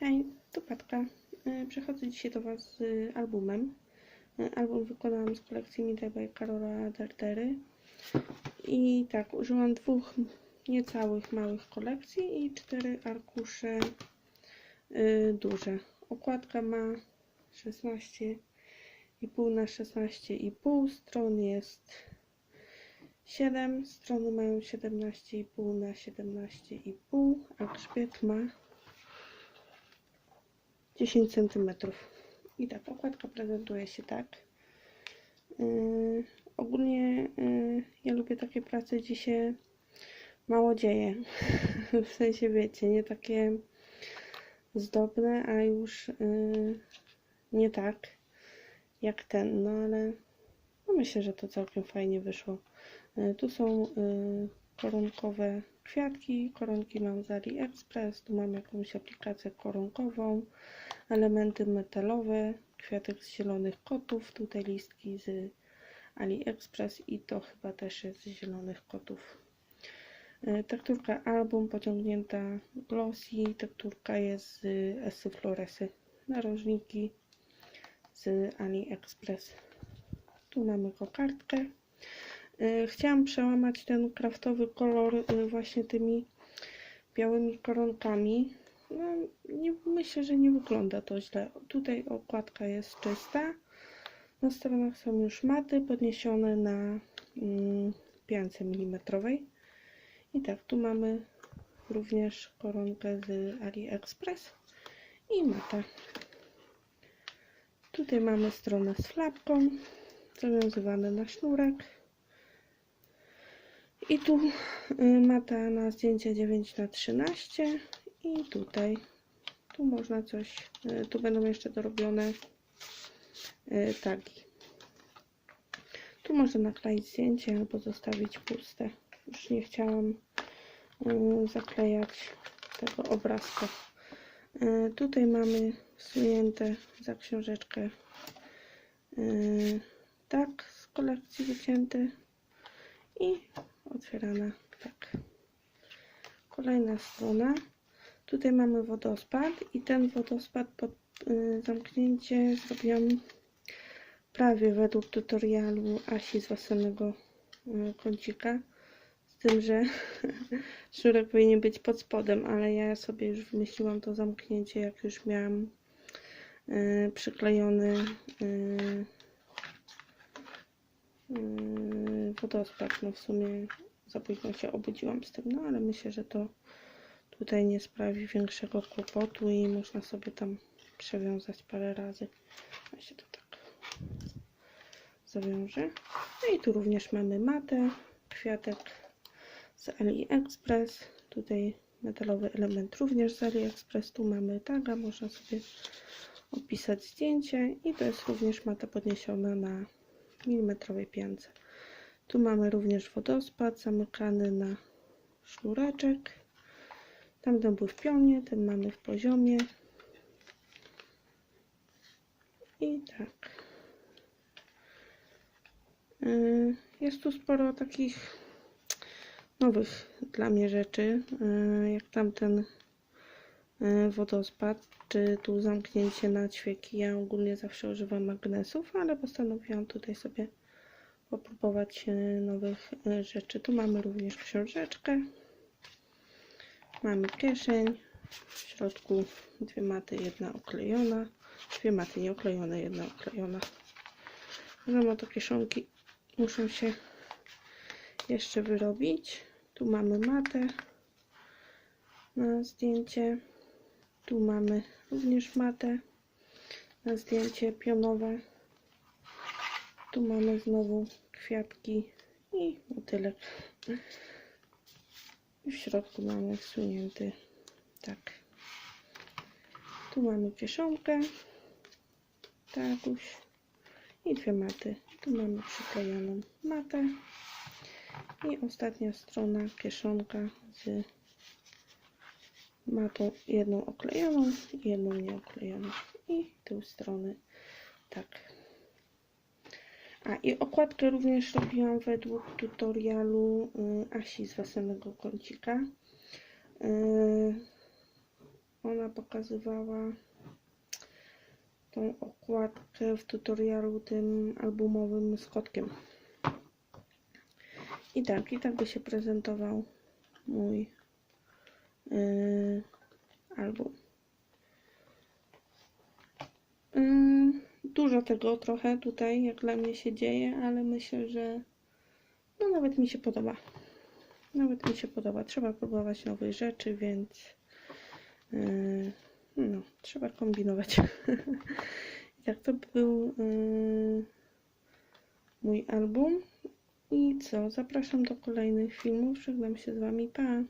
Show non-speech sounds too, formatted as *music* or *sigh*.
Hej, tu Patka. E, Przychodzę dzisiaj do Was z albumem. E, Album wykonałam z kolekcji Midday by Karola Derdery. I tak, użyłam dwóch niecałych małych kolekcji i cztery arkusze y, duże. Okładka ma 16,5 na 16,5 stron jest 7, strony mają 17,5 na 17,5, a grzbiet ma 10 cm. I tak, okładka prezentuje się tak. Yy, ogólnie yy, ja lubię takie prace, gdzie się mało dzieje. *laughs* w sensie, wiecie, nie takie zdobne, a już yy, nie tak jak ten, no ale no myślę, że to całkiem fajnie wyszło. Yy, tu są yy, koronkowe kwiatki, koronki mam z AliExpress, tu mam jakąś aplikację koronkową, elementy metalowe, kwiatek z zielonych kotów, tutaj listki z AliExpress i to chyba też jest z zielonych kotów. E, Tekturka album pociągnięta glossy, tekturka jest z Esy Floresy, narożniki z AliExpress. Tu mamy kokardkę. E, Chciałam przełamać ten kraftowy kolor e, właśnie tymi białymi koronkami. No, nie, myślę, że nie wygląda to źle. Tutaj okładka jest czysta. Na stronach są już maty podniesione na mm, milimetrowej. I tak, tu mamy również koronkę z AliExpress i mata. Tutaj mamy stronę z flapką, zawiązywane na sznurek. I tu y, mata na zdjęcie 9 na 13 i tutaj tu można coś, y, tu będą jeszcze dorobione y, tagi. Tu można nakleić zdjęcie albo zostawić puste. Już nie chciałam zaklejać tego obrazka. Tutaj mamy wsunięte za książeczkę tak z kolekcji wycięty i otwierana tak. Kolejna strona. Tutaj mamy wodospad i ten wodospad pod y, zamknięcie zrobiłam prawie według tutorialu Asi z waselnego y, kącika. Z tym, że *laughs* sznurek powinien być pod spodem, ale ja sobie już wymyśliłam to zamknięcie, jak już miałam y, przyklejony wodospad. No w sumie za późno się obudziłam z tym, no ale myślę, że to tutaj nie sprawi większego kłopotu i można sobie tam przewiązać parę razy. Ja się to tak zawiążę. No i tu również mamy matę, kwiatek z AliExpress. Tutaj metalowy element również z AliExpress. Tu mamy taga, można sobie opisać zdjęcie i to jest również mata podniesiona na milimetrowej piance. Tu mamy również wodospad zamykany na sznureczek. Tamten był w pionie, ten mamy w poziomie. I tak. Yy, Jest tu sporo takich nowych dla mnie rzeczy, yy, jak tamten yy, wodospad, czy tu zamknięcie na ćwieki. Ja ogólnie zawsze używam magnesów, ale postanowiłam tutaj sobie popróbować nowych yy, rzeczy. Tu mamy również książeczkę. Mamy kieszeń. W środku dwie maty, jedna oklejona. Dwie maty nieoklejone, jedna oklejona. Wiadomo, to kieszonki muszą się jeszcze wyrobić. Tu mamy matę na zdjęcie. Tu mamy również matę na zdjęcie pionowe. Tu mamy znowu kwiatki i motylek. I w środku mamy wsunięty tak. Tu mamy kieszonkę, taguś i dwie maty. Tu mamy przyklejoną matę i ostatnia strona kieszonka z matą jedną oklejoną jedną nieoklejoną i tył strony tak. A i okładkę również robiłam według tutorialu y, Asi z weselnego kącika. Y, ona pokazywała tą okładkę w tutorialu tym albumowym z kotkiem. I tak, i tak by się prezentował mój yy, album. Dużo tego trochę tutaj, jak dla mnie się dzieje, ale myślę, że no nawet mi się podoba. Nawet mi się podoba. Trzeba próbować nowych rzeczy, więc yy, no, trzeba kombinować. *laughs* Tak to był yy, mój album. I co? Zapraszam do kolejnych filmów. Żegnam się z Wami. Pa!